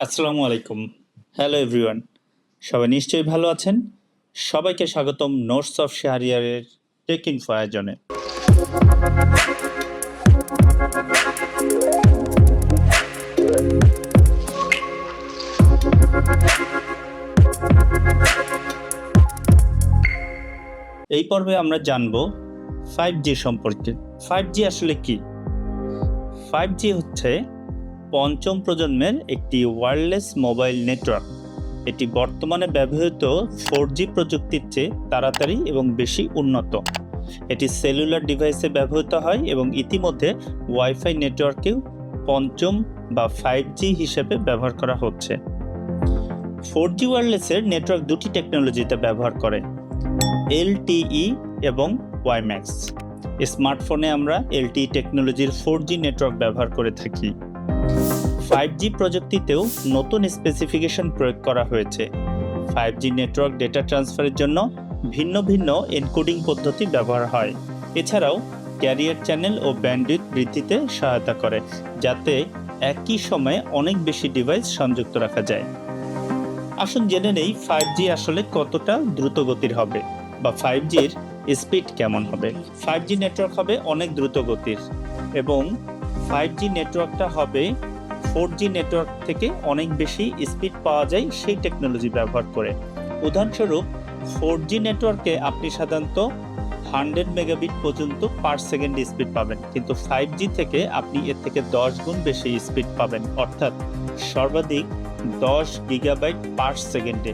আসসালামু আলাইকুম। Hello everyone সবাই নিশ্চয়ই ভালো আছেন? সবাইকে স্বাগতম নোটস অফ শাহরিয়ারের টেক ইনফো আয়োজনে এই পর্বে আমরা জানব ফাইভ জি সম্পর্কে। ফাইভ জি আসলে কি? ফাইভ জি হচ্ছে পঞ্চম প্রজন্মের একটি ওয়্যারলেস মোবাইল নেটওয়ার্ক এটি বর্তমানে ব্যবহৃত ফোর জি প্রযুক্তির চেয়ে তাড়াতাড়ি এবং বেশি উন্নত। এটি সেলুলার ডিভাইসে ব্যবহৃত হয় এবং ইতিমধ্যে ওয়াইফাই নেটওয়ার্কেও পঞ্চম বা ফাইভ জি হিসেবে ব্যবহার করা হচ্ছে। ফোর জি ওয়্যারলেসের নেটওয়ার্ক দুটি টেকনোলজিতে ব্যবহার করে এলটিই এবং ওয়াইম্যাক্স স্মার্টফোনে আমরা এলটিই টেকনোলজির ফোর জি নেটওয়ার্ক ব্যবহার করে থাকি। ফাইভ জি প্রযুক্তিতেও নতুন স্পেসিফিকেশন প্রয়োগ করা হয়েছে। ফাইভ জি নেটওয়ার্ক ডেটা ট্রান্সফারের জন্য ভিন্ন ভিন্ন এনকোডিং পদ্ধতি ব্যবহার হয়। এছাড়াও ক্যারিয়ার চ্যানেল ও ব্যান্ডউইথ বৃদ্ধিতে সহায়তা করে, যাতে একই সময়ে অনেক বেশি ডিভাইস সংযুক্ত রাখা যায়। আসুন জেনে নেই ফাইভ জি আসলে কতটা দ্রুতগতির হবে বা ফাইভ জির স্পিড কেমন হবে। ফাইভ জি নেটওয়ার্ক হবে অনেক দ্রুত গতির এবং ফাইভ জি নেটওয়ার্কটা হবে ফোর জি নেটওয়ার্ক থেকে অনেক বেশি স্পিড পাওয়া যায় সেই টেকনোলজি ব্যবহার করে। উদাহরণস্বরূপ ফোর জি নেটওয়ার্কে আপনি সাধারণত হান্ড্রেড মেগাবিট পর্যন্ত পার সেকেন্ড স্পিড পাবেন, কিন্তু ফাইভ জি থেকে আপনি এর থেকে দশ গুণ বেশি স্পিড পাবেন। অর্থাৎ সর্বাধিক দশ গিগাবাইট পার সেকেন্ডে।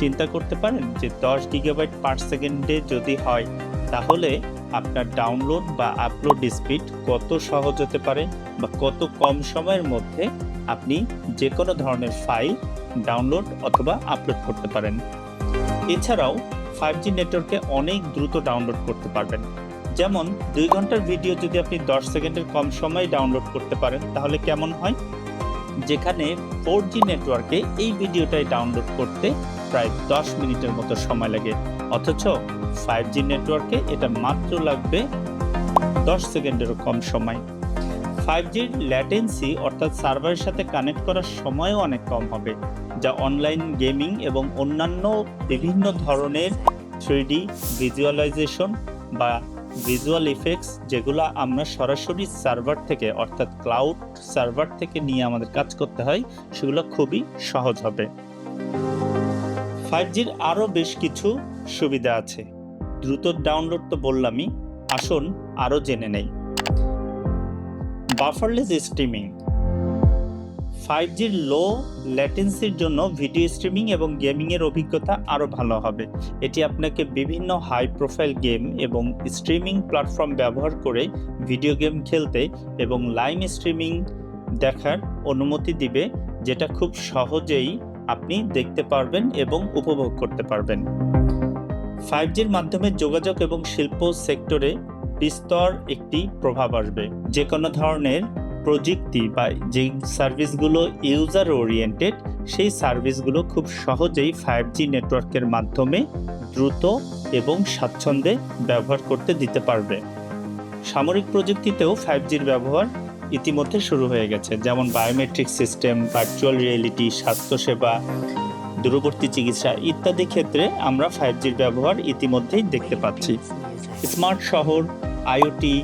চিন্তা করতে পারেন যে দশ গিগাবাইট পার সেকেন্ডে যদি হয়, তাহলে আপনার ডাউনলোড বা আপলোড স্পিড কত সহজ হতে পারে বা কত কম সময়ের মধ্যে আপনি যে কোনো ধরনের ফাইল ডাউনলোড অথবা আপলোড করতে পারেন। এছাড়াও ফাইভ জি নেটওয়ার্কে অনেক দ্রুত ডাউনলোড করতে পারবেন। যেমন, দুই ঘণ্টার ভিডিও যদি আপনি দশ সেকেন্ডের কম সময়ে ডাউনলোড করতে পারেন, তাহলে কেমন হয়? যেখানে ফোর জি নেটওয়ার্কে এই ভিডিওটাই ডাউনলোড করতে প্রায় দশ মিনিটের মতো সময় লাগে। অথচ ফাইভ জি নেটওয়ার্কে এটা মাত্র লাগবে দশ সেকেন্ডেরও কম সময়। ফাইভ জির ল্যাটেন্সি অর্থাৎ সার্ভারের সাথে কানেক্ট করার সময়ও অনেক কম হবে, যা অনলাইন গেমিং এবং অন্যান্য বিভিন্ন ধরনের থ্রি ভিজুয়ালাইজেশন বা ভিজুয়াল ইফেক্টস যেগুলো আমরা সরাসরি সার্ভার থেকে অর্থাৎ ক্লাউড সার্ভার থেকে নিয়ে আমাদের কাজ করতে হয়, সেগুলো খুবই সহজ হবে। ফাইভ জির আরও বেশ কিছু সুবিধা আছে। দ্রুত ডাউনলোড তো বললামই, আসুন আরও জেনে নেই। বাফারলেস স্ট্রিমিং। ফাইভ জির লো ল্যাটেন্সির জন্য ভিডিও স্ট্রিমিং এবং গেমিংয়ের অভিজ্ঞতা আরও ভালো হবে। এটি আপনাকে বিভিন্ন হাই প্রোফাইল গেম এবং স্ট্রিমিং প্ল্যাটফর্ম ব্যবহার করে ভিডিও গেম খেলতে এবং লাইভ স্ট্রিমিং দেখার অনুমতি দিবে, যেটা খুব সহজেই আপনি দেখতে পারবেন এবং উপভোগ করতে পারবেন। ফাইভ জির মাধ্যমে যোগাযোগ এবং শিল্প সেক্টরে বিস্তর একটি প্রভাব আসবে। যে কোনো ধরনের প্রযুক্তি বা যে সার্ভিসগুলো ইউজার ওরিয়েন্টেড সেই সার্ভিসগুলো খুব সহজেই ফাইভ জি নেটওয়ার্কের মাধ্যমে দ্রুত এবং স্বাচ্ছন্দ্যে ব্যবহার করতে দিতে পারবে। সামরিক প্রযুক্তিতেও ফাইভ জির ব্যবহার ইতিমধ্যে শুরু হয়ে গেছে, যেমন বায়োমেট্রিক সিস্টেম ভার্চুয়াল রিয়েলিটি স্বাস্থ্যসেবা, দূরবর্তী চিকিৎসা ইত্যাদি ক্ষেত্রে আমরা ফাইভ জির ব্যবহার ইতিমধ্যেই দেখতে পাচ্ছি। স্মার্ট শহর আইওটি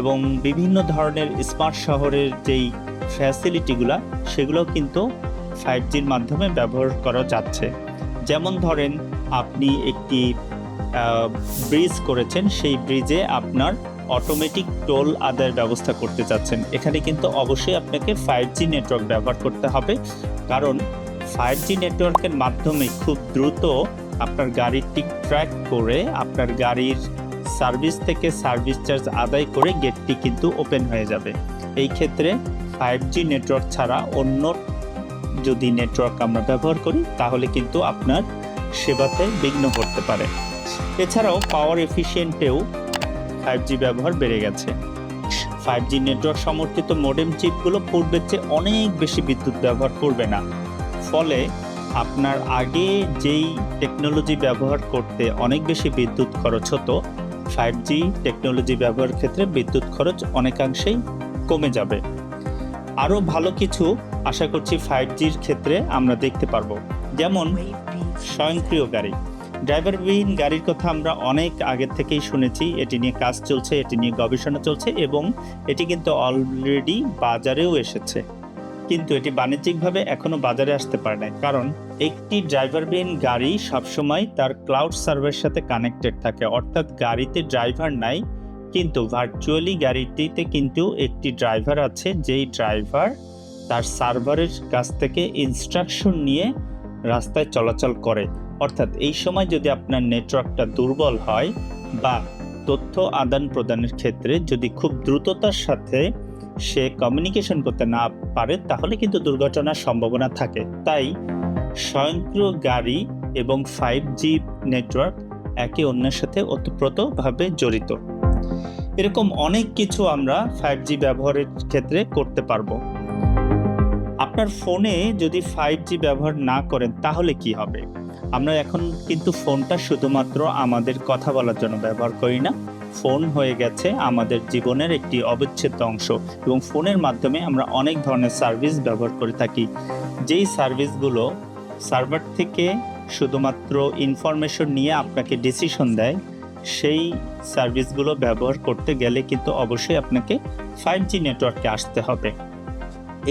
এবং বিভিন্ন ধরনের স্মার্ট শহরের যেই ফ্যাসিলিটিগুলো সেগুলো কিন্তু ফাইভ জির মাধ্যমে ব্যবহার করা যাচ্ছে। যেমন ধরেন, আপনি একটি ব্রিজ করেছেন, সেই ব্রিজে আপনার অটোমেটিক টোল আদায়ের ব্যবস্থা করতে চাচ্ছেন। এখানে কিন্তু অবশ্যই আপনাকে ফাইভ জি নেটওয়ার্ক ব্যবহার করতে হবে। কারণ ফাইভ জি নেটওয়ার্কের মাধ্যমে খুব দ্রুত আপনার গাড়িটি ট্র্যাক করে আপনার গাড়ির সার্ভিস থেকে সার্ভিস চার্জ আদায় করে গেটটি কিন্তু ওপেন হয়ে যাবে। এই ক্ষেত্রে ফাইভ জি নেটওয়ার্ক ছাড়া অন্য যদি নেটওয়ার্ক আমরা ব্যবহার করি, তাহলে কিন্তু আপনার সেবাতে বিঘ্ন করতে পারে। এছাড়াও পাওয়ার এফিসিয়েন্টেও ফাইভ জি ব্যবহার বেড়ে গেছে। ফাইভ জি নেটওয়ার্ক সমর্থিত মোডেম চিপগুলো পূর্বের চেয়ে অনেক বেশি বিদ্যুৎ ব্যবহার করবে না। ফলে আপনার আগে যেই টেকনোলজি ব্যবহার করতে অনেক বেশি বিদ্যুৎ খরচ হতো ফাইভ জি টেকনোলজি ব্যবহার ক্ষেত্রে বিদ্যুৎ খরচ অনেকাংশেই কমে যাবে। আরও ভালো কিছু আশা করছি ফাইভ জির ক্ষেত্রে আমরা দেখতে পারব। যেমন স্বয়ংক্রিয় গাড়ি। ড্রাইভারবিহীন গাড়ির কথা আমরা অনেক আগের থেকেই শুনেছি। এটি নিয়ে কাজ চলছে, এটি নিয়ে গবেষণা চলছে এবং এটি কিন্তু অলরেডি বাজারেও এসেছে। কিন্তু এটি বাণিজ্যিকভাবে এখনও বাজারে আসতে পারে না কারণ একটি ড্রাইভারবিহীন গাড়ি সবসময় তার ক্লাউড সার্ভারের সাথে কানেক্টেড থাকে। অর্থাৎ গাড়িতে ড্রাইভার নাই, কিন্তু ভার্চুয়ালি গাড়িটিতে কিন্তু একটি ড্রাইভার আছে, যেই ড্রাইভার তার সার্ভারের কাছ থেকে ইনস্ট্রাকশন নিয়ে রাস্তায় চলাচল করে। অর্থাৎ এই সময় যদি আপনার নেটওয়ার্কটা দুর্বল হয় বা তথ্য আদান প্রদানের ক্ষেত্রে যদি খুব দ্রুততার সাথে সে কমিউনিকেশন করতে না পারে, তাহলে কিন্তু দুর্ঘটনার সম্ভাবনা থাকে। তাই স্বয়ংক্রিয় গাড়ি এবং ফাইভ জি নেটওয়ার্ক একে অন্যের সাথে ওতপ্রোতভাবে জড়িত। এরকম অনেক কিছু আমরা ফাইভ জি ব্যবহারের ক্ষেত্রে করতে পারব। আপনার ফোনে যদি ফাইভ জি ব্যবহার না করেন, তাহলে কি হবে? আমরা এখন কিন্তু ফোনটা শুধুমাত্র আমাদের কথা বলার জন্য ব্যবহার করি না। ফোন হয়ে গেছে আমাদের জীবনের একটি অবিচ্ছেদ্য অংশ এবং ফোনের মাধ্যমে আমরা অনেক ধরনের সার্ভিস ব্যবহার করে থাকি। যেই সার্ভিসগুলো সার্ভার থেকে শুধুমাত্র ইনফরমেশন নিয়ে আপনাকে ডিসিশন দেয়, সেই সার্ভিসগুলো ব্যবহার করতে গেলে কিন্তু অবশ্যই আপনাকে ফাইভ জি নেটওয়ার্কে আসতে হবে।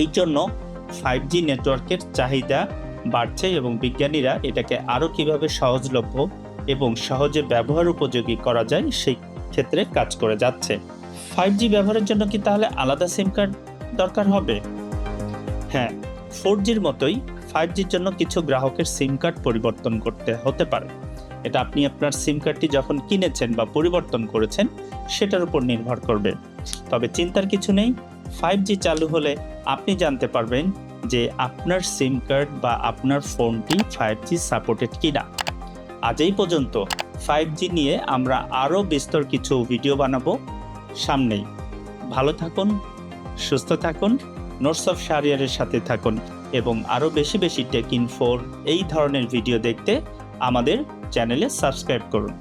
এই জন্য ফাইভ জি নেটওয়ার্কের চাহিদা বাড়ছে এবং বিজ্ঞানীরা এটাকে আরও কীভাবে সহজলভ্য এবং সহজে ব্যবহার উপযোগী করা যায় সেই ক্ষেত্রে কাজ করে যাচ্ছে। ফাইভ জি ব্যবহারের জন্য কি তাহলে আলাদা সিম কার্ড দরকার হবে? হ্যাঁ ফোর জির মতোই ফাইভ জির জন্য কিছু গ্রাহকের সিম কার্ড পরিবর্তন করতে হতে পারে। এটা আপনি আপনার সিম কার্ডটি যখন কিনেছেন বা পরিবর্তন করেছেন, সেটার উপর নির্ভর করবে। তবে চিন্তার কিছু নেই ফাইভ জি চালু হলে আপনি জানতে পারবেন যে আপনার সিম কার্ড বা আপনার ফোনটি ফাইভ জি সাপোর্টেড কিনা। আজ এই পর্যন্ত ফাইভ জি নিয়ে আমরা আরও বিস্তর কিছু ভিডিও বানাবো সামনেই। ভালো থাকুন, সুস্থ থাকুন নোটস অফ শারিয়ারের সাথে থাকুন এবং আরও বেশি বেশি টেক ইনফোর এই ধরনের ভিডিও দেখতে আমাদের চ্যানেলে সাবস্ক্রাইব করুন।